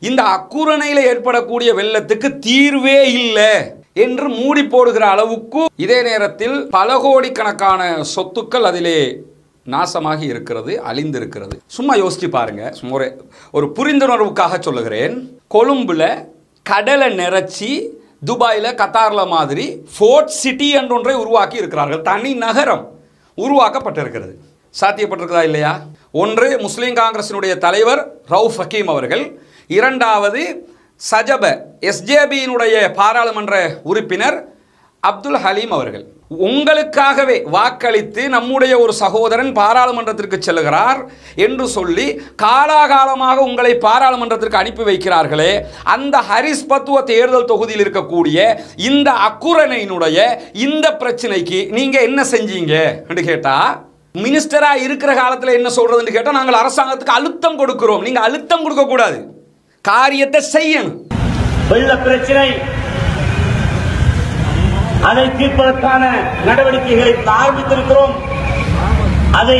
இந்த அக்குரணையில் ஏற்படக்கூடிய வெள்ளத்துக்கு தீர்வே இல்லை என்று மூடி போடுகிற அளவுக்கு இதே நேரத்தில் பல கோடிக்கணக்கான சொத்துக்கள் அதிலே நாசமாகி இருக்கிறது அழிந்திருக்கிறது. சும்மா யோசிச்சு பாருங்க. சும்மா ஒரு ஒரு புரிந்துணர்வுக்காக சொல்லுகிறேன். கொழும்புல கடலை நிறச்சி துபாயில் கத்தாரில் மாதிரி ஃபோர்ட் சிட்டி என்றொன்றை உருவாக்கி இருக்கிறார்கள். தனி நகரம் உருவாக்கப்பட்டிருக்கிறது. சாத்தியப்பட்டிருக்கிறதா இல்லையா? ஒன்று முஸ்லீம் காங்கிரசினுடைய தலைவர் ரவுஃப் ஹக்கீம் அவர்கள் இரண்டாவது சஜப எஸ்ஜேபியினுடைய பாராளுமன்ற உறுப்பினர் அப்துல் ஹலீம் அவர்கள். உங்களுக்காகவே வாக்களித்து நம்முடைய ஒரு சகோதரன் பாராளுமன்றத்திற்கு செல்கிறார் என்று சொல்லி காலாகாலமாக உங்களை பாராளுமன்றத்திற்கு அனுப்பி வைக்கிறார்களே அந்த ஹரிஸ் பத்துவ தேர்தல் தொகுதியில் இருக்கக்கூடிய இந்த அக்குரணையினுடைய இந்த பிரச்சனைக்கு நீங்கள் என்ன செஞ்சீங்க என்று கேட்டால் மினிஸ்டராக இருக்கிற காலத்தில் என்ன சொல்கிறதுன்னு கேட்டால் நாங்கள் அரசாங்கத்துக்கு அழுத்தம் கொடுக்கிறோம். நீங்கள் அழுத்தம் கொடுக்கக்கூடாது காரியத்தை செய்யணும். வெள்ள பிரச்சனை. அதை தீர்ப்பதற்கான நடவடிக்கைகளை ஆரம்பித்திருக்கிறோம். அதை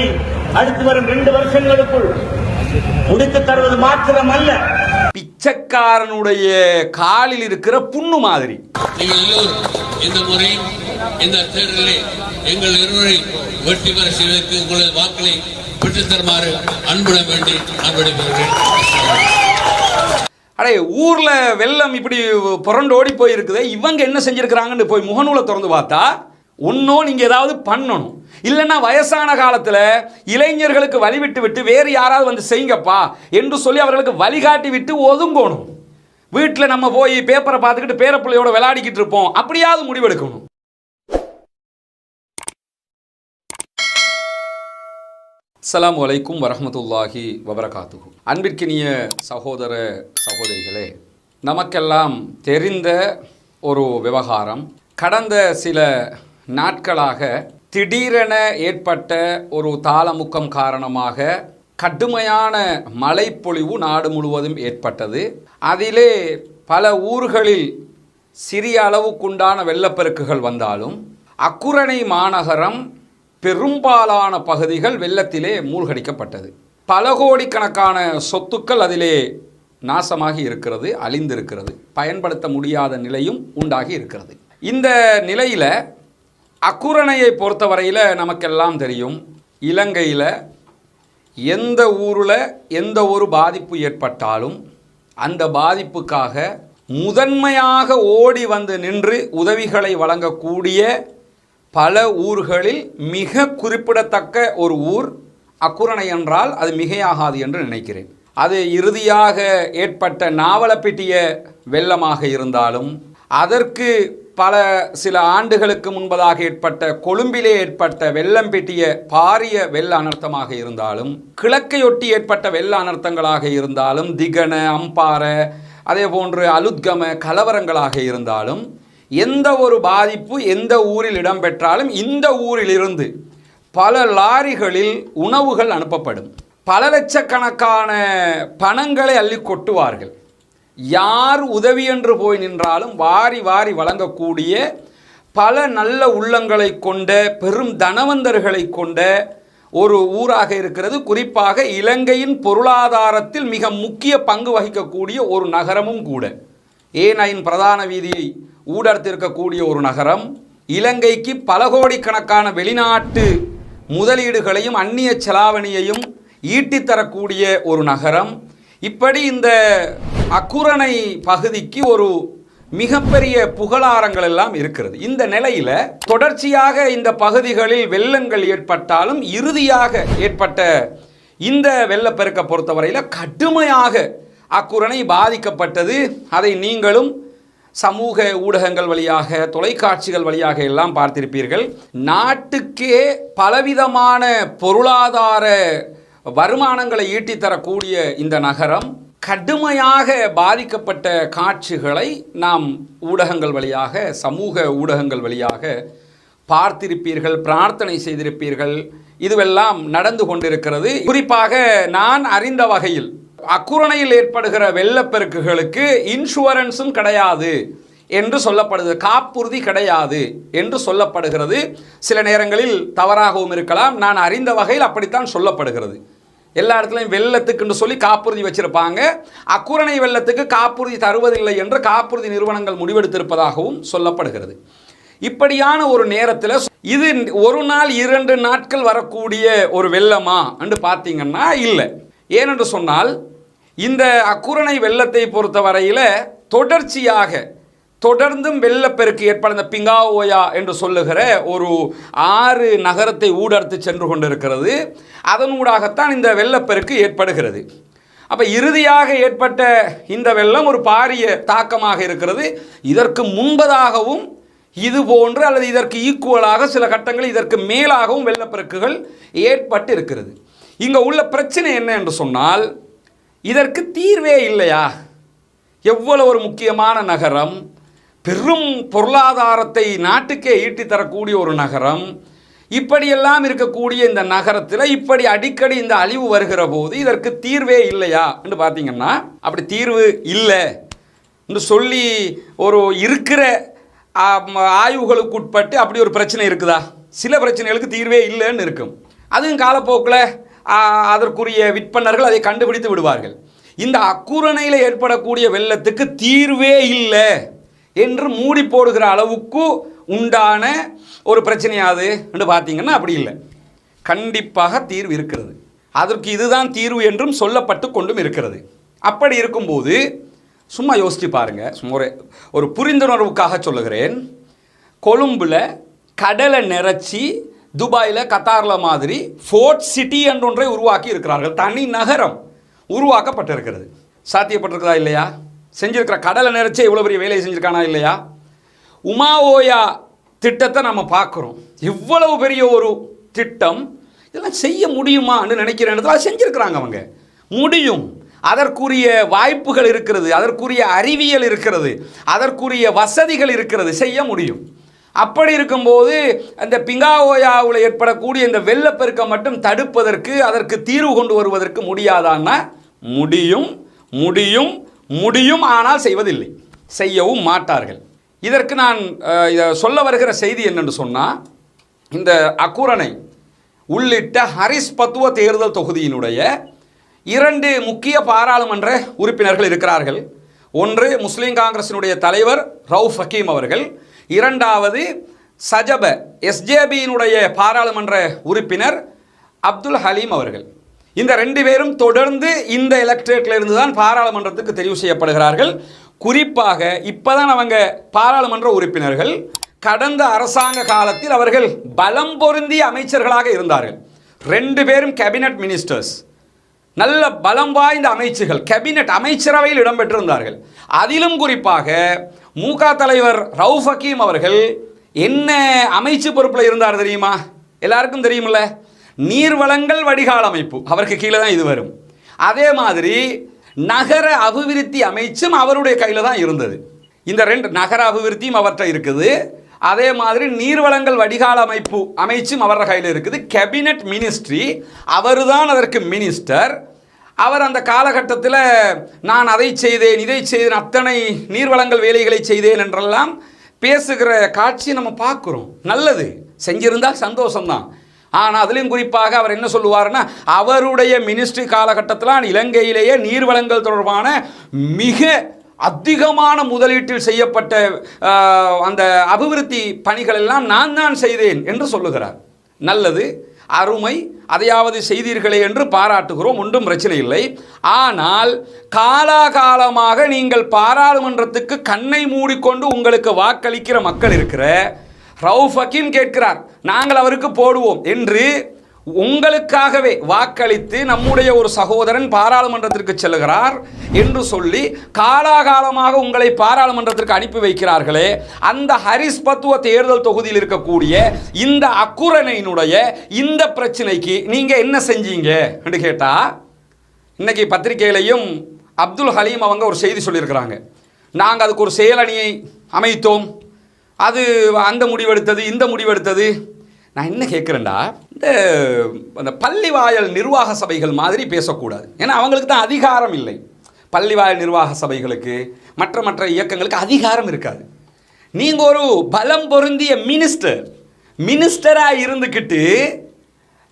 அடுத்து வரும் ரெண்டு வருஷங்களுக்குள் முடித்து தருவது மாத்திரம் அல்ல பிச்சைக்காரனுடைய காலில் இருக்கிற புண்ணு மாதிரி. இந்த முறை இந்த தேர்தலில் எங்கள் இருவரை வெற்றி பெற செய்வதற்கு உங்களது வாக்களை பெற்றுத் தருமாறு அன்புடன் வேண்டி நான் விடைபெறுகிறேன். அடே ஊரில் வெள்ளம் இப்படி புரண்டு ஓடி போயிருக்குதே இவங்க என்ன செஞ்சுருக்கிறாங்கன்னு போய் முகநூலை திறந்து பார்த்தா ஒன்றும் நீங்கள் ஏதாவது பண்ணணும். இல்லைன்னா வயசான காலத்தில் இளைஞர்களுக்கு வழிவிட்டு விட்டு வேறு யாராவது வந்து செய்யுங்கப்பா என்று சொல்லி அவர்களுக்கு வழிகாட்டி விட்டு ஒதுங்கணும். வீட்டில் நம்ம போய் பேப்பரை பார்த்துக்கிட்டு பேரப்பிள்ளையோட விளையாடிக்கிட்டு இருப்போம். அப்படியாவது முடிவெடுக்கணும். அஸ்லாம் வலைக்கும் வரமத்துல்லாஹி வபரகாத்துகு அன்பிற்கினிய சகோதர சகோதரிகளே நமக்கெல்லாம் தெரிந்த ஒரு விவகாரம். கடந்த சில நாட்களாக திடீரென ஏற்பட்ட ஒரு தாளமுக்கம் காரணமாக கடுமையான மழைப்பொழிவு நாடு முழுவதும் ஏற்பட்டது. அதிலே பல ஊர்களில் சிறிய அளவுக்குண்டான வெள்ளப்பெருக்குகள் வந்தாலும் அக்குரணை மாநகரம் பெரும்பாலான பகுதிகள் வெள்ளத்திலே மூழ்கடிக்கப்பட்டது. பல கோடிக்கணக்கான சொத்துக்கள் அதிலே நாசமாகி இருக்கிறது அழிந்திருக்கிறது. பயன்படுத்த முடியாத நிலையும் உண்டாகி இருக்கிறது. இந்த நிலையில் அக்குரணையை பொறுத்தவரையில் நமக்கெல்லாம் தெரியும் இலங்கையில் எந்த ஊரில் எந்த ஒரு பாதிப்பு ஏற்பட்டாலும் அந்த பாதிப்புக்காக முதன்மையாக ஓடி வந்து நின்று உதவிகளை வழங்கக்கூடிய பல ஊர்களில் மிக குறிப்பிடத்தக்க ஒரு ஊர் அக்குரணை என்றால் அது மிகையாகாது என்று நினைக்கிறேன். அது இறுதியாக ஏற்பட்ட நாவலப்பிட்டிய வெள்ளமாக இருந்தாலும் அதற்கு பல சில ஆண்டுகளுக்கு முன்பதாக ஏற்பட்ட கொழும்பிலே ஏற்பட்ட வெள்ளம் பெட்டிய பாரிய வெள்ள அனர்த்தமாக இருந்தாலும் கிழக்கையொட்டி ஏற்பட்ட வெள்ள அனர்த்தங்களாக இருந்தாலும் திகன அம்பார அதே போன்று அலுத்கம கலவரங்களாக இருந்தாலும் எந்த ஒரு பாதிப்பு எந்த ஊரில் இடம்பெற்றாலும் இந்த ஊரிலிருந்து பல லாரிகளில் உணவுகள் அனுப்பப்படும். பல லட்சக்கணக்கான பணங்களை அள்ளி கொட்டுவார்கள். யார் உதவி என்று போய் நின்றாலும் வாரி வாரி வழங்கக்கூடிய பல நல்ல உள்ளங்களை கொண்ட பெரும் தனவந்தர்களை கொண்ட ஒரு ஊராக இருக்கிறது. குறிப்பாக இலங்கையின் பொருளாதாரத்தில் மிக முக்கிய பங்கு வகிக்கக்கூடிய ஒரு நகரமும் கூட. ஏனையின் பிரதான வீதியை ஊடர்த்திருக்கக்கூடிய ஒரு நகரம் இலங்கைக்கு பல கோடிக்கணக்கான வெளிநாட்டு முதலீடுகளையும் அந்நிய செலாவணியையும் ஈட்டித்தரக்கூடிய ஒரு நகரம். இப்படி இந்த அக்குரணை பகுதிக்கு ஒரு மிகப்பெரிய புகழாரங்கள் எல்லாம் இருக்கிறது. இந்த நிலையில தொடர்ச்சியாக இந்த பகுதிகளில் வெள்ளங்கள் ஏற்பட்டாலும் இறுதியாக ஏற்பட்ட இந்த வெள்ளப்பெருக்க பொறுத்தவரையில் கடுமையாக அக்குரணை பாதிக்கப்பட்டது. அதை நீங்களும் சமூக ஊடகங்கள் வழியாக தொலைக்காட்சிகள் வழியாக எல்லாம் பார்த்திருப்பீர்கள். நாட்டுக்கே பலவிதமான பொருளாதார வருமானங்களை ஈட்டித் தரக்கூடிய இந்த நகரம் கடுமையாக பாதிக்கப்பட்ட காட்சிகளை நாம் ஊடகங்கள் வழியாக சமூக ஊடகங்கள் வழியாக பார்த்திருப்பீர்கள் பிரார்த்தனை செய்திருப்பீர்கள். இதுவெல்லாம் நடந்து கொண்டிருக்கிறது. குறிப்பாக நான் அறிந்த வகையில் அக்குரணையில் ஏற்படுகிற வெள்ளப்பெருக்குகளுக்கு இன்சூரன்ஸும் கிடையாது என்று சொல்லப்படுது. காப்புறுதி கிடையாது என்று சொல்லப்படுகிறது. சில நேரங்களில் தவறாகவும் இருக்கலாம். நான் அறிந்த வகையில் அப்படித்தான் சொல்லப்படுகிறது. எல்லா இடத்துலையும் வெள்ளத்துக்குன்னு சொல்லி காப்புறுதி வச்சிருப்பாங்க. அக்குரணை வெள்ளத்துக்கு காப்புறுதி தருவதில்லை என்று காப்புறுதி நிறுவனங்கள் முடிவெடுத்திருப்பதாகவும் சொல்லப்படுகிறது. இப்படியான ஒரு நேரத்தில் இது ஒரு நாள் இரண்டு நாட்கள் வரக்கூடிய ஒரு வெள்ளமா என்று பார்த்தீங்கன்னா இல்லை. ஏனென்று சொன்னால் இந்த அக்குரணை வெள்ளத்தை பொறுத்தவரையில் தொடர்ச்சியாக தொடர்ந்தும் வெள்ளப்பெருக்கு ஏற்பட இந்த பிங்காவோயா என்று சொல்லுகிற ஒரு ஆறு நகரத்தை ஊடறுத்து சென்று கொண்டிருக்கிறது. அதனூடாகத்தான் இந்த வெள்ளப்பெருக்கு ஏற்படுகிறது. அப்போ இறுதியாக ஏற்பட்ட இந்த வெள்ளம் ஒரு பாரிய தாக்கமாக இருக்கிறது. இதற்கு முன்பதாகவும் இது போன்று அல்லது இதற்கு ஈக்குவலாக சில கட்டங்களில் இதற்கு மேலாகவும் வெள்ளப்பெருக்குகள் ஏற்பட்டு இருக்கிறது இங்கே உள்ள பிரச்சனை என்ன என்று சொன்னால் இதற்கு தீர்வே இல்லையா? எவ்வளவு ஒரு முக்கியமான நகரம் பெரும் பொருளாதாரத்தை நாட்டுக்கே ஈட்டி தரக்கூடிய ஒரு நகரம் இப்படியெல்லாம் இருக்கக்கூடிய இந்த நகரத்தில் இப்படி அடிக்கடி இந்த அழிவு வருகிற போது இதற்கு தீர்வே இல்லையா என்று பார்த்தீங்கன்னா அப்படி தீர்வு இல்லை என்று சொல்லி ஒரு இருக்கிற ஆய்வுகளுக்கு உட்பட்டு அப்படி ஒரு பிரச்சனை இருக்குதா? சில பிரச்சனைகளுக்கு தீர்வே இல்லைன்னு இருக்கும். அதுவும் காலப்போக்கில் அதற்குரிய விற்பனர்கள் அதை கண்டுபிடித்து விடுவார்கள். இந்த அக்குரணையில் ஏற்படக்கூடிய வெள்ளத்துக்கு தீர்வே இல்லை என்று மூடி போடுகிற அளவுக்கு உண்டான ஒரு பிரச்சனையாது என்று பார்த்தீங்கன்னா அப்படி இல்லை. கண்டிப்பாக தீர்வு இருக்கிறது. அதற்கு இதுதான் தீர்வு என்றும் சொல்லப்பட்டு கொண்டும் இருக்கிறது. அப்படி இருக்கும்போது சும்மா யோசித்து பாருங்க. சும்மா ஒரு ஒரு புரிந்துணர்வுக்காக சொல்லுகிறேன். கொழும்பில் கடலை நிறச்சி துபாயில் கத்தாரில் மாதிரி ஃபோர்ட் சிட்டி என்றொன்றை உருவாக்கி இருக்கிறார்கள். தனி நகரம் உருவாக்கப்பட்டிருக்கிறது. சாத்தியப்பட்டிருக்கிறதா இல்லையா? செஞ்சிருக்கிற கடலை நிறைச்சே இவ்வளோ பெரிய வேலையை செஞ்சுருக்கானா இல்லையா? உமாவோயா திட்டத்தை நம்ம பார்க்குறோம். இவ்வளவு பெரிய ஒரு திட்டம் இதெல்லாம் செய்ய முடியுமான்னு நினைக்கிற இடத்துல செஞ்சுருக்கிறாங்க அவங்க. முடியும். அதற்குரிய வாய்ப்புகள் இருக்கிறது அதற்குரிய அறிவியல் இருக்கிறது அதற்குரிய வசதிகள் இருக்கிறது செய்ய முடியும். அப்படி இருக்கும்போது அந்த பிங்காவோயாவில் ஏற்படக்கூடிய இந்த வெள்ளப்பெருக்கம் மட்டும் தடுப்பதற்கு அதற்கு தீர்வு கொண்டு வருவதற்கு முடியாதான்னா முடியும் முடியும் முடியும் ஆனால் செய்வதில்லை. செய்யவும் மாட்டார்கள். இதற்கு நான் இதை சொல்ல வருகிற செய்தி என்னென்று சொன்னால் இந்த அக்குரணை உள்ளிட்ட ஹரிஸ் பத்துவ தேர்தல் தொகுதியினுடைய இரண்டு முக்கிய பாராளுமன்ற உறுப்பினர்கள் இருக்கிறார்கள். ஒன்று முஸ்லீம் காங்கிரசினுடைய தலைவர் ரவுஃப் ஹக்கீம் அவர்கள் இரண்டாவது சஜப எஸ்ஜேபியினுடைய பாராளுமன்ற உறுப்பினர் அப்துல் ஹலீம் அவர்கள். இந்த ரெண்டு பேரும் தொடர்ந்து இந்த எலக்ட்ரேட்ல இருந்து தான் பாராளுமன்றத்துக்கு தெரிவு செய்யப்படுகிறார்கள். குறிப்பாக இப்போதான் அவங்க பாராளுமன்ற உறுப்பினர்கள் கடந்த அரசாங்க காலத்தில் அவர்கள் பலம் பொருந்திய அமைச்சர்களாக இருந்தார்கள். ரெண்டு பேரும் கேபினட் மினிஸ்டர்ஸ் நல்ல பலம் வாய்ந்த அமைச்சுகள் கேபினட் அமைச்சரவையில் இடம்பெற்றிருந்தார்கள். அதிலும் குறிப்பாக மூக தலைவர் ரவுஃப் ஹக்கீம் அவர்கள் என்ன அமைச்சு பொறுப்பில் இருந்தார் தெரியுமா? எல்லாருக்கும் தெரியுமில்ல நீர்வளங்கள் வடிகால் அமைப்பு. அவருக்கு கீழே தான் இது வரும். அதே மாதிரி நகர அபிவிருத்தி அமைச்சும் அவருடைய கையில் தான் இருந்தது. இந்த ரெண்டு நகர அபிவிருத்தியும் அவர்கிட்ட இருக்குது. அதே மாதிரி நீர்வளங்கள் வடிகால் அமைப்பு அமைச்சும் அவர கையில் இருக்குது. கேபினட் மினிஸ்ட்ரி அவர்தான் அதற்கு மினிஸ்டர் அவர் அந்த காலகட்டத்தில் நான் அதை செய்தேன் இதை செய்தேன் அத்தனை நீர்வளங்கள் வேலைகளை செய்தேன் என்றெல்லாம் பேசுகிற காட்சி நம்ம பார்க்குறோம். நல்லது. செஞ்சிருந்தால் சந்தோஷம்தான். ஆனால் அதுலேயும் குறிப்பாக அவர் என்ன சொல்லுவார்னா அவருடைய மினிஸ்ட்ரி காலகட்டத்தில் இலங்கையிலேயே நீர்வளங்கள் தொடர்பான மிக அதிகமான முதலீட்டில் செய்யப்பட்ட அந்த அபிவிருத்தி பணிகள் எல்லாம் நான் தான் செய்தேன் என்று சொல்லுகிறார். நல்லது. அருமை அதையாவது செய்தீர்களே என்று பாராட்டுகிறோம் ஒன்றும் பிரச்சனை இல்லை. ஆனால் காலாகாலமாக நீங்கள் பாராளுமன்றத்துக்கு கண்ணை மூடிக்கொண்டு உங்களுக்கு வாக்களிக்கிற மக்கள் இருக்கிற ரவுஃபக்கின் கேட்கிறார் நாங்கள் அவருக்கு போடுவோம் என்று உங்களுக்காகவே வாக்களித்து நம்முடைய ஒரு சகோதரன் பாராளுமன்றத்திற்கு செல்கிறார் என்று சொல்லி காலாகாலமாக உங்களை பாராளுமன்றத்திற்கு அனுப்பி வைக்கிறார்களே அந்த ஹரிஸ் பத்துவ தேர்தல் தொகுதியில் இருக்கக்கூடிய இந்த அக்குரணையினுடைய இந்த பிரச்சனைக்கு நீங்க என்ன செஞ்சீங்க என்று கேட்டா இன்னைக்கு பத்திரிகையிலையும் அப்துல் ஹலீம் அவங்க ஒரு செய்தி சொல்லியிருக்கிறாங்க. நாங்கள் அதுக்கு ஒரு செயலணியை அமைத்தோம். அது அந்த முடிவெடுத்தது இந்த முடிவெடுத்தது நான் என்ன கேட்குறேன்டா இந்த அந்த பள்ளிவாயல் நிர்வாக சபைகள் மாதிரி பேசக்கூடாது. ஏன்னா அவங்களுக்கு தான் அதிகாரம் இல்லை. பள்ளிவாயல் நிர்வாக சபைகளுக்கு மற்ற மற்ற இயக்கங்களுக்கு அதிகாரம் இருக்காது. நீங்கள் ஒரு பலம் பொருந்திய மினிஸ்டர் மினிஸ்டராக இருந்துக்கிட்டு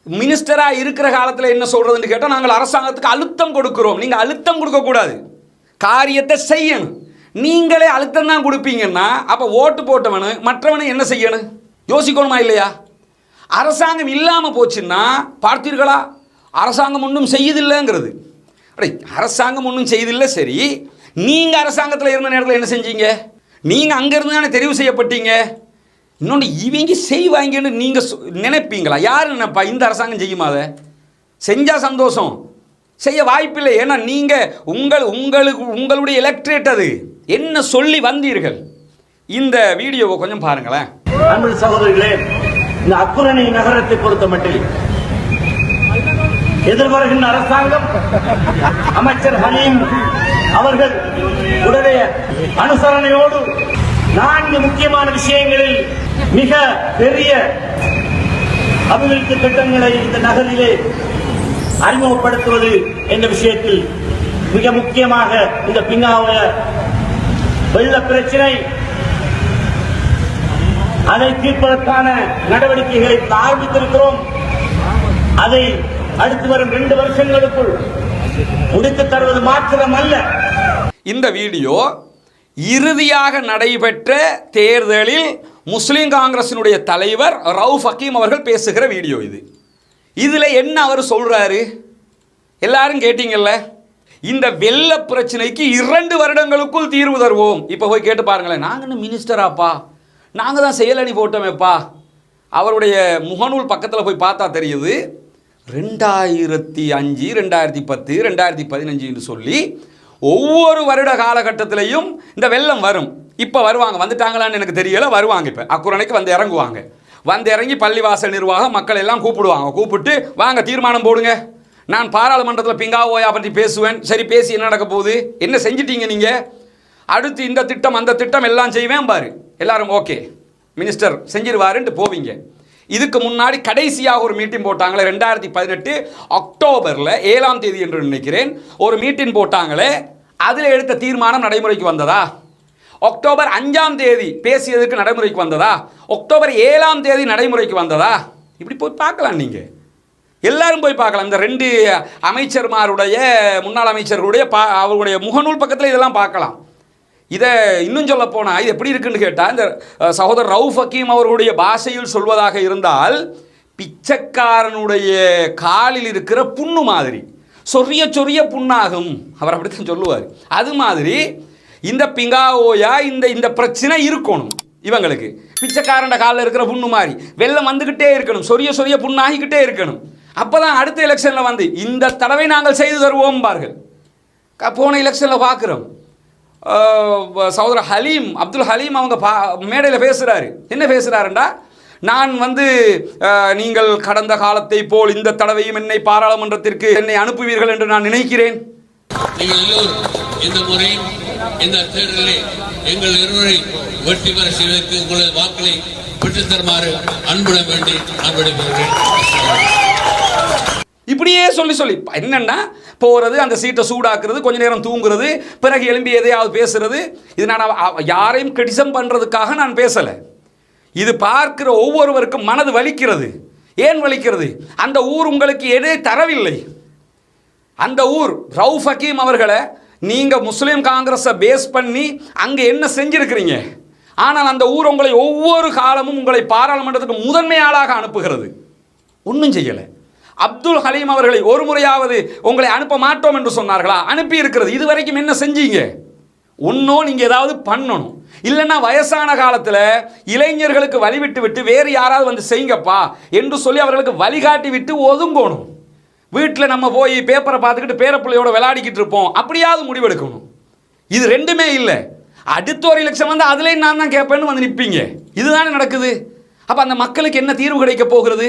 மினிஸ்டராக இருக்கிற காலத்தில் என்ன சொல்கிறதுன்னு கேட்டால் நாங்கள் அரசாங்கத்துக்கு அழுத்தம் கொடுக்குறோம். நீங்கள் அழுத்தம் கொடுக்கக்கூடாது காரியத்தை செய்யணும். நீங்களே அழுத்தம் தான் கொடுப்பீங்கன்னா அப்போ ஓட்டு போட்டவனு மற்றவனு என்ன செய்யணும்? யோசிக்கணுமா இல்லையா? அரசாங்கம் இல்லாமல் போச்சுன்னா பார்த்தீர்களா? அரசாங்கம் ஒன்றும் செய்யுதில்லைங்கிறது. அப்படி அரசாங்கம் ஒன்றும் செய்தில்லை சரி. நீங்கள் அரசாங்கத்தில் இருந்த நேரத்தில் என்ன செஞ்சீங்க? நீங்கள் அங்கேருந்து தானே தெரிவு செய்யப்பட்டீங்க? இன்னொன்று இவங்க செய்வாங்கன்னு நீங்கள் நினைப்பீங்களா? யார் நினைப்பா? இந்த அரசாங்கம் செய்யுமா அதை? செஞ்சால் சந்தோஷம். செய்ய வாய்ப்பில்லை. ஏன்னா நீங்கள் உங்கள் உங்களுக்கு உங்களுடைய எலக்ட்ரேட் அது. என்ன சொல்லி வந்தீர்கள்? இந்த வீடியோவை கொஞ்சம் பாருங்களேன். சகோதரிகளே இந்த அக்குரணி நகரத்தை பொறுத்த மட்டில் எதிர்வருகின்ற அரசாங்கம் அமைச்சர் ஹலீம் அவர்கள் உடைய அனுசரணையோடு நான்கு முக்கியமான விஷயங்களில் மிக பெரிய அபிவிருத்தி திட்டங்களை இந்த நகரிலே அறிமுகப்படுத்துவது என்ற விஷயத்தில் மிக முக்கியமாக இந்த பிங்காவ வெள்ள பிரச்சனை அதை தீர்ப்பதற்கான நடவடிக்கைகளை ஆரம்பித்திருக்கிறோம். அதை அடுத்து வரும் இரண்டு வருஷங்களுக்குள் முடித்து தருவது மாத்திரமல்ல. இந்த வீடியோ இறுதியாக நடைபெற்ற தேர்தலில் முஸ்லீம் காங்கிரசினுடைய தலைவர் ரவுஃப் ஹக்கீம் அவர்கள் பேசுகிற வீடியோ இது. இதில் என்ன அவர் சொல்கிறாரு எல்லாரும் கேட்டீங்கல்ல? இந்த வெள்ள பிரச்சனைக்கு இரண்டு வருடங்களுக்குள் தீர்வு தருவோம். இப்போ போய் கேட்டு பாருங்களேன். நாங்கள் என்ன மினிஸ்டராப்பா நாங்கள் தான் செயலணி போட்டோமேப்பா. அவருடைய முகநூல் பக்கத்தில் போய் பார்த்தா தெரியுது. ரெண்டாயிரத்தி அஞ்சு ரெண்டாயிரத்தி பத்து ரெண்டாயிரத்தி பதினஞ்சுன்னு சொல்லி ஒவ்வொரு வருட காலகட்டத்திலையும் இந்த வெள்ளம் வரும். இப்போ வருவாங்க. வந்துட்டாங்களான்னு எனக்கு தெரியல. வருவாங்க இப்போ. அக்குரணைக்கு வந்து இறங்குவாங்க. வந்து இறங்கி பள்ளிவாசல் நிர்வாகம் மக்கள் எல்லாம் கூப்பிடுவாங்க. கூப்பிட்டு வாங்க தீர்மானம் போடுங்க. நான் பாராளுமன்றத்தில் பிங்கா ஓயா பற்றி பேசுவேன். சரி பேசி என்ன நடக்க போகுது? என்ன செஞ்சிட்டீங்க நீங்கள் அடுத்து இந்த திட்டம் அந்த திட்டம் எல்லாம் செய்வேன் பாரு. எல்லாரும் ஓகே. மினிஸ்டர் செஞ்சிருவாருன்ட்டு போவீங்க. இதுக்கு முன்னாடி கடைசியாக ஒரு மீட்டிங் போட்டாங்களே ரெண்டாயிரத்தி பதினெட்டு அக்டோபரில் ஏழாம் தேதி என்று நினைக்கிறேன். ஒரு மீட்டிங் போட்டாங்களே அதில் எடுத்த தீர்மானம் நடைமுறைக்கு வந்ததா? அக்டோபர் அஞ்சாம் தேதி பேசியதுக்கு நடைமுறைக்கு வந்ததா? அக்டோபர் ஏழாம் தேதி நடைமுறைக்கு வந்ததா? இப்படி போய் பார்க்கலாம் நீங்கள் எல்லாரும் போய் பார்க்கலாம். இந்த ரெண்டு அமைச்சர்மாருடைய முன்னாள் அமைச்சர்களுடைய பா அவருடைய முகநூல் பக்கத்தில் இதெல்லாம் பார்க்கலாம். இதை இன்னும் சொல்ல போனால் இது எப்படி இருக்குன்னு கேட்டால் இந்த சகோதரர் ரவுஃப் ஹக்கீம் அவர்களுடைய பாஷையில் சொல்வதாக இருந்தால் பிச்சைக்காரனுடைய காலில் இருக்கிற புண்ணு மாதிரி சொரிய சொரிய புண்ணாகும். அவர் அப்படித்தான் சொல்லுவார். அது மாதிரி இந்த பிங்காவோயா இந்த இந்த பிரச்சனை இருக்கணும் இவங்களுக்கு. பிச்சைக்காரன் காலில் இருக்கிற புண்ணு மாதிரி வெள்ளம் வந்துக்கிட்டே இருக்கணும் சொரிய சொரிய புண்ணாகிக்கிட்டே இருக்கணும். அப்போ தான் அடுத்த எலெக்ஷனில் வந்து இந்த தடவை நாங்கள் செய்து தருவோம் பார்கள் போன எலெக்ஷனில் பார்க்குறோம். சகோதரர் ஹலீம் அப்துல் ஹலீம் அவங்க பா மேடையில் பேசுகிறாரு என்ன பேசுகிறாருண்டா நான் வந்து நீங்கள் கடந்த காலத்தை போல் இந்த தடவையும் என்னை பாராளுமன்றத்திற்கு என்னை அனுப்புவீர்கள் என்று நான் நினைக்கிறேன். இந்த முறையும் இந்த தேர்தலில் எங்கள் இருவரை வெற்றி பெற செய்வதற்கு உங்களது வாக்களை பெற்றுத்தருமாறு அன்புடன் வேண்டி நான் விடைபெறுகிறேன். இப்படியே சொல்லி சொல்லி. என்னென்னா போகிறது அந்த சீட்டை சூடாக்குறது கொஞ்ச நேரம் தூங்குறது பிறகு எழும்பி எதையாவது பேசுறது இது நான் யாரையும் கிரிட்டிசம் பண்ணுறதுக்காக நான் பேசலை. இது பார்க்கிற ஒவ்வொருவருக்கும் மனது வலிக்கிறது. ஏன் வலிக்கிறது? அந்த ஊர் உங்களுக்கு எதே தரவில்லை. அந்த ஊர் ரவுஃப் ஹக்கீம் அவர்களை நீங்கள் முஸ்லீம் காங்கிரஸை பேஸ் பண்ணி அங்கே என்ன செஞ்சுருக்கிறீங்க? ஆனால் அந்த ஊர் உங்களை ஒவ்வொரு காலமும் உங்களை பாராளுமன்றத்துக்கு முதன்மை ஆளாக அனுப்புகிறது. ஒன்றும் செய்யலை. அப்துல் ஹலீம் அவர்களை ஒரு முறையாவது உங்களை அனுப்ப மாட்டோம் என்று சொன்னார்களா? அனுப்பி இருக்கிறது இது வரைக்கும் என்ன செஞ்சீங்க? ஒன்றோ நீங்கள் ஏதாவது பண்ணணும். இல்லைன்னா வயசான காலத்தில் இளைஞர்களுக்கு வழிவிட்டு விட்டு வேறு யாராவது வந்து செய்யுங்கப்பா என்று சொல்லி அவர்களுக்கு வழிகாட்டி விட்டு ஒதுங்கணும். வீட்டில் நம்ம போய் பேப்பரை பார்த்துக்கிட்டு பேரப்பிள்ளையோட விளையாடிக்கிட்டு இருப்போம். அப்படியாவது முடிவெடுக்கணும். இது ரெண்டுமே இல்லை. அடுத்த ஒரு எலெக்ஷன் வந்து அதுலேயும் நான் தான் கேட்பேன்னு வந்து நிற்பீங்க இதுதானே நடக்குது? அப்போ அந்த மக்களுக்கு என்ன தீர்வு கிடைக்க போகிறது?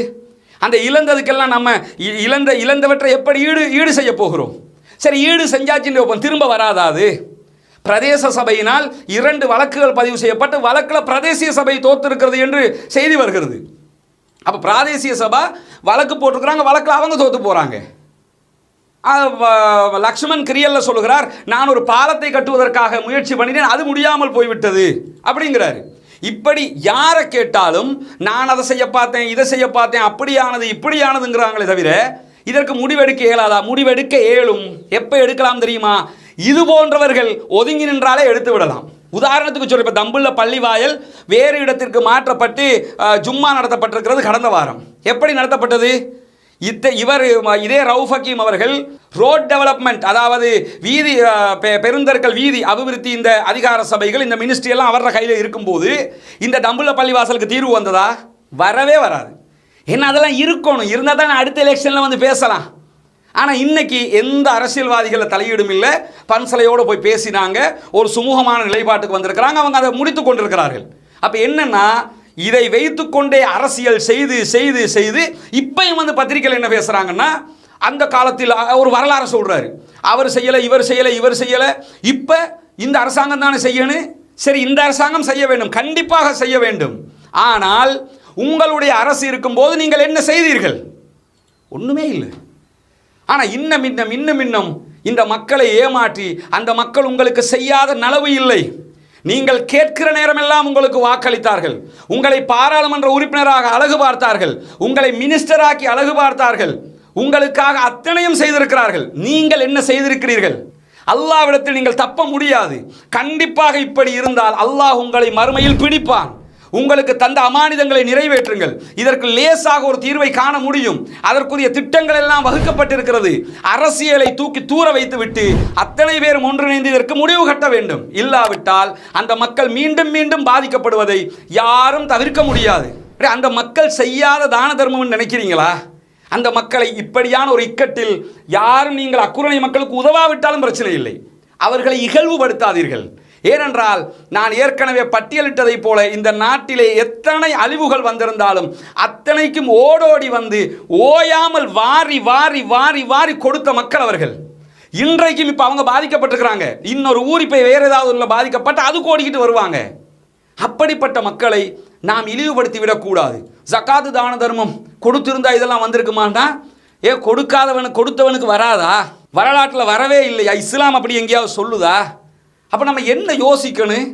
அந்த இழந்ததுக்கெல்லாம் நம்ம இ- இழந்த இழந்தவற்றை எப்படி ஈடு ஈடு செய்ய போகிறோம்? சரி ஈடு செஞ்சாச்சின்னு வைப்போம். திரும்ப வராதா அது? பிரதேச சபையினால் இரண்டு வழக்குகள் பதிவு செய்யப்பட்டு வழக்கில் பிரதேசிய சபை தோத்திருக்கிறது என்று செய்தி வருகிறது. அப்போ பிராதேசிய சபா வழக்கு போட்டிருக்கிறாங்க வழக்கில் அவங்க தோற்று போகிறாங்க லக்ஷ்மண் கிரியல்ல சொல்லுகிறார் நான் ஒரு பாலத்தை கட்டுவதற்காக முயற்சி பண்ணினேன் அது முடியாமல் போய்விட்டது அப்படிங்கிறாரு. இப்படி யாரை கேட்டாலும் நான் அதை செய்ய பார்த்தேன் இதை செய்ய பார்த்தேன் அப்படியானது இப்படியானதுங்கிறாங்களே தவிர இதற்கு முடிவெடுக்க இயலாதா? முடிவெடுக்க இயலும். எப்போ எடுக்கலாம் தெரியுமா? இது போன்றவர்கள் ஒதுங்கி நின்றாலே எடுத்து விடலாம். உதாரணத்துக்கு சொல்ல இப்போ தம்புள்ள பள்ளிவாயல் வேறு இடத்திற்கு மாற்றப்பட்டு ஜும்மா நடத்தப்பட்டிருக்கிறது கடந்த வாரம். எப்படி நடத்தப்பட்டது? இத்த இவர் ம- இதே ரவுஃப் ஹக்கீம் அவர்கள் ரோட் டெவலப்மெண்ட் அதாவது வீதி பெ- பெருந்தர்கள் வீதி அபிவிருத்தி இந்த அதிகார சபைகள் இந்த மினிஸ்ட்ரி எல்லாம் அவர கையில் இருக்கும்போது இந்த டம்புள்ள பள்ளிவாசலுக்கு தீர்வு வந்ததா? வரவே வராது. என்ன அதெல்லாம் இருக்கணும். இருந்தால் தான் அடுத்த எலெக்ஷனில் வந்து பேசலாம். ஆனால் இன்னைக்கு எந்த அரசியல்வாதிகளை தலையீடும் இல்லை. பன்சலையோடு போய் பேசினாங்க. ஒரு சுமூகமான நிலைப்பாட்டுக்கு வந்திருக்கிறாங்க. அவங்க அதை முடித்து கொண்டிருக்கிறார்கள். அப்போ என்னென்னா இதை வைத்துக்கொண்டே அரசியல் செய்து செய்து செய்து இப்பயும் வந்து பத்திரிகையில் என்ன பேசுகிறாங்கன்னா அந்த காலத்தில் ஒரு வரலாறு சொல்றாரு. அவர் செய்யலை இவர் செய்யலை இவர் செய்யலை. இப்போ இந்த அரசாங்கம் தானே செய்யணும்? சரி இந்த அரசாங்கம் செய்ய வேண்டும். கண்டிப்பாக செய்ய வேண்டும். ஆனால் உங்களுடைய அரசு இருக்கும்போது நீங்கள் என்ன செய்தீர்கள்? ஒன்றுமே இல்லை. ஆனால் இன்னும் இன்னும் இன்னும் இன்னும் இந்த மக்களை ஏமாற்றி அந்த மக்கள் உங்களுக்கு செய்யாத நலவு இல்லை. நீங்கள் கேட்கிற நேரமெல்லாம் உங்களுக்கு வாக்களித்தார்கள். உங்களை பாராளுமன்ற உறுப்பினராக அழகு பார்த்தார்கள். உங்களை மினிஸ்டராக்கி அழகு பார்த்தார்கள். உங்களுக்காக அத்தனையும் செய்திருக்கிறார்கள். நீங்கள் என்ன செய்திருக்கிறீர்கள்? அல்லாவிடத்தில் நீங்கள் தப்ப முடியாது. கண்டிப்பாக இப்படி இருந்தால் அல்லாஹ் உங்களை மறுமையில் பிடிப்பான். உங்களுக்கு தந்த அமானிதங்களை நிறைவேற்றுங்கள். இதற்கு லேசாக ஒரு தீர்வை காண முடியும். அதற்குரிய திட்டங்கள் எல்லாம் வகுக்கப்பட்டிருக்கிறது. அரசியலை தூக்கி தூர வைத்துவிட்டு அத்தனை பேரும் ஒன்றிணைந்து இதற்கு முடிவு கட்ட வேண்டும். இல்லாவிட்டால் அந்த மக்கள் மீண்டும் மீண்டும் பாதிக்கப்படுவதை யாரும் தவிர்க்க முடியாது. அந்த மக்கள் செய்யாத தான தர்மம்னு நினைக்கிறீங்களா? அந்த மக்களை இப்படியான ஒரு இக்கட்டில் யாரும் நீங்கள் அக்குரணை மக்களுக்கு உதவாவிட்டாலும் பிரச்சனை இல்லை. அவர்களை இகழ்வுபடுத்தாதீர்கள். ஏனென்றால் நான் ஏற்கனவே பட்டியலிட்டதைப் போல இந்த நாட்டிலே எத்தனை அழிவுகள் வந்திருந்தாலும் அத்தனைக்கும் ஓடோடி வந்து ஓயாமல் வாரி வாரி வாரி வாரி கொடுத்த மக்கள் அவர்கள். இன்றைக்கும் இப்போ அவங்க பாதிக்கப்பட்டிருக்கிறாங்க. இன்னொரு ஊர் இப்போ வேறு ஏதாவது உள்ள பாதிக்கப்பட்டு அது ஓடிக்கிட்டு வருவாங்க. அப்படிப்பட்ட மக்களை நாம் இழிவுபடுத்தி விடக்கூடாது. ஜக்காத்து தான தர்மம் கொடுத்திருந்தா இதெல்லாம் வந்திருக்குமாண்டா? ஏ கொடுக்காதவனுக்கு கொடுத்தவனுக்கு வராதா? வரலாற்றில் வரவே இல்லையா? இஸ்லாம் அப்படி எங்கேயாவது சொல்லுதா? அப்போ நம்ம என்ன யோசிக்கணும்?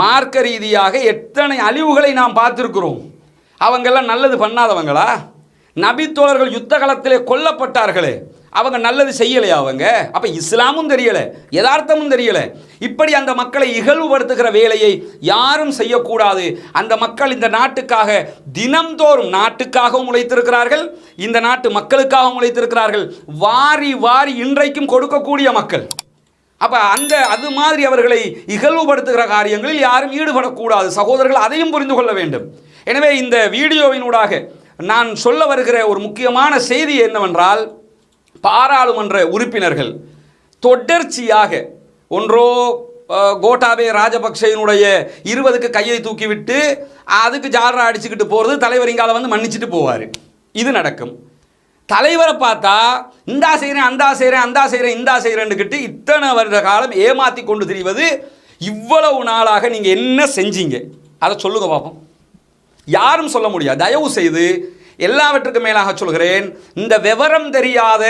மார்க்க ரீதியாக எத்தனை அழிவுகளை நாம் பார்த்துருக்கிறோம்? அவங்கெல்லாம் நல்லது பண்ணாதவங்களா? நபித்தோழர்கள் யுத்த காலத்திலே கொல்லப்பட்டார்களே. அவங்க நல்லது செய்யலையா அவங்க? அப்போ இஸ்லாமும் தெரியலை யதார்த்தமும் தெரியலை. இப்படி அந்த மக்களை இகழ்வுபடுத்துகிற வேலையை யாரும் செய்யக்கூடாது. அந்த மக்கள் இந்த நாட்டுக்காக தினம்தோறும் நாட்டுக்காகவும் உழைத்திருக்கிறார்கள் இந்த நாட்டு மக்களுக்காகவும் உழைத்திருக்கிறார்கள். வாரி வாரி இன்றைக்கும் கொடுக்கக்கூடிய மக்கள். அப்போ அந்த அது மாதிரி அவர்களை இகழ்வுபடுத்துகிற காரியங்களில் யாரும் ஈடுபடக்கூடாது. சகோதரர்கள் அதையும் புரிந்து கொள்ள வேண்டும். எனவே இந்த வீடியோவினூடாக நான் சொல்ல வருகிற ஒரு முக்கியமான செய்தி என்னவென்றால் பாராளுமன்ற உறுப்பினர்கள் தொடர்ச்சியாக ஒன்றோ கோட்டாபே ராஜபக்சேனுடைய இருபதுக்கு கையை தூக்கிவிட்டு அதுக்கு ஜாலரா அடிச்சுக்கிட்டு போகிறது தலைவர் இங்கால வந்து மன்னிச்சுட்டு போவார். இது நடக்கும். தலைவரை பார்த்தா இந்தா செய்கிறேன் அந்தா செய்கிறேன் அந்தா செய்கிறேன் இந்தா செய்கிறேன்னுக்கிட்டு இத்தனை வருட காலம் ஏமாற்றி கொண்டு திரிவது. இவ்வளவு நாளாக நீங்கள் என்ன செஞ்சீங்க? அதை சொல்லுங்க பார்ப்போம் யாரும் சொல்ல முடியாது. தயவு செய்து எல்லாவற்றுக்கும் மேலாக சொல்கிறேன். இந்த விவரம் தெரியாத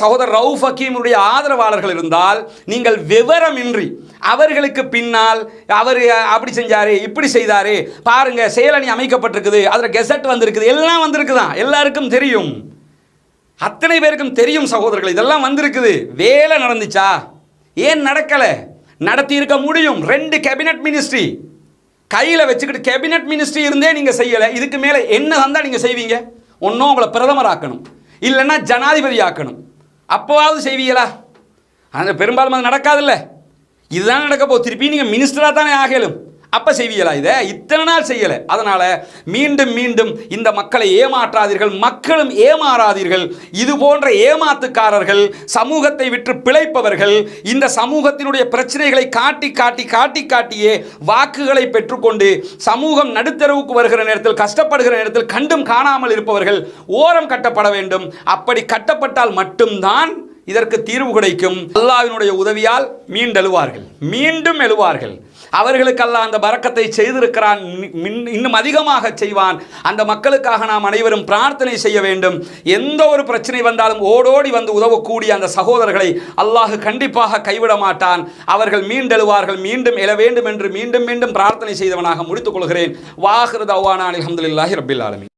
சகோதரர் ரவுஃப் ஹக்கீமுடைய ஆதரவாளர்கள் இருந்தால் நீங்கள் விவரமின்றி அவர்களுக்கு பின்னால் அவர் அப்படி செஞ்சாரு இப்படி செய்தாரு பாருங்க செயலணி அமைக்கப்பட்டிருக்குது அதில் கெசட் வந்திருக்குது எல்லாம் வந்திருக்குதான். எல்லாருக்கும் தெரியும். அத்தனை பேருக்கும் தெரியும் சகோதரர்கள் இதெல்லாம் வந்திருக்குது. வேலை நடந்துச்சா? ஏன் நடக்கலை? நடத்தி இருக்க முடியும். ரெண்டு கேபினட் மினிஸ்ட்ரி கையில் வச்சுக்கிட்டு கேபினட் மினிஸ்ட்ரி இருந்தே நீங்கள் செய்யலை. இதுக்கு மேலே என்ன தந்தால் நீங்கள் செய்வீங்க? ஒன்றும் உங்களை பிரதமர் ஆக்கணும் இல்லைன்னா ஜனாதிபதி ஆக்கணும் அப்போவாவது செய்வீங்களா? அந்த பெரும்பாலும் அது நடக்காதுல்ல. இதுதான் நடக்க போகுது. திருப்பி நீங்கள் மினிஸ்டராக தானே ஆகலும். அப்போ செய்வீங்களா இதை? இத்தனை நாள் செய்யலை. அதனால் மீண்டும் மீண்டும் இந்த மக்களை ஏமாற்றாதீர்கள் மக்களும் ஏமாறாதீர்கள். இது போன்ற ஏமாத்துக்காரர்கள் சமூகத்தை விற்று பிழைப்பவர்கள் இந்த சமூகத்தினுடைய பிரச்சனைகளை காட்டி காட்டி காட்டி காட்டியே வாக்குகளை பெற்றுக்கொண்டு சமூகம் நடுத்தரவுக்கு வருகிற நேரத்தில் கஷ்டப்படுகிற நேரத்தில் கண்டும் காணாமல் இருப்பவர்கள் ஓரம் கட்டப்பட வேண்டும். அப்படி கட்டப்பட்டால் மட்டும்தான் இதற்கு தீர்வு கிடைக்கும். அல்லாவினுடைய உதவியால் மீண்டெழுவார்கள். மீண்டும் எழுவார்கள். அவர்களுக்கெல்லாம் அந்த பறக்கத்தை செய்திருக்கிறான். மின்- இன்னும் அதிகமாக செய்வான். அந்த மக்களுக்காக நாம் அனைவரும் பிரார்த்தனை செய்ய வேண்டும். எந்த ஒரு பிரச்சனை வந்தாலும் ஓடோடி வந்து உதவக்கூடிய அந்த சகோதரர்களை அல்லாஹ் கண்டிப்பாக கைவிட மாட்டான். அவர்கள் மீண்டெழுவார்கள். மீண்டும் எழ வேண்டும் என்று மீண்டும் மீண்டும் பிரார்த்தனை செய்தவனாக முடித்துக் கொள்கிறேன். வாஹிரு தவானா அலமதுல்லாஹி ரபில் ஆலமி